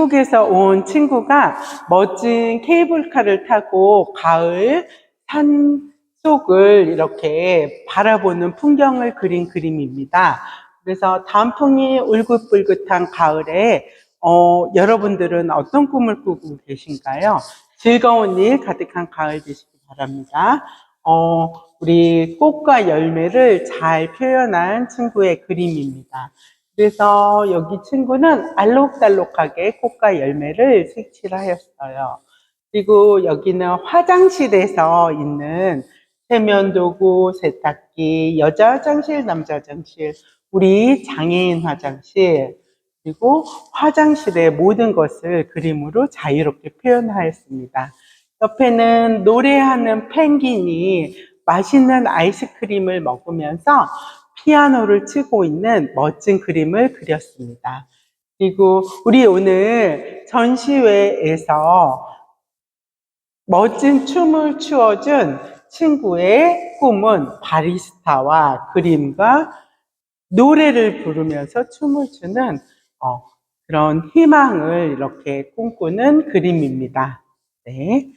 중국에서 온 친구가 멋진 케이블카를 타고 가을 산 속을 이렇게 바라보는 풍경을 그린 그림입니다. 그래서 단풍이 울긋불긋한 가을에 어, 여러분들은 어떤 꿈을 꾸고 계신가요? 즐거운 일 가득한 가을 되시기 바랍니다. 어, 우리 꽃과 열매를 잘 표현한 친구의 그림입니다. 그래서 여기 친구는 알록달록하게 꽃과 열매를 색칠을 하였어요. 그리고 여기는 화장실에서 있는 세면도구, 세탁기, 여자 화장실, 남자 화장실, 우리 장애인 화장실, 그리고 화장실의 모든 것을 그림으로 자유롭게 표현하였습니다. 옆에는 노래하는 펭귄이 맛있는 아이스크림을 먹으면서 피아노를 치고 있는 멋진 그림을 그렸습니다. 그리고 우리 오늘 전시회에서 멋진 춤을 추어준 친구의 꿈은 바리스타와 그림과 노래를 부르면서 춤을 추는 어, 그런 희망을 이렇게 꿈꾸는 그림입니다. 네.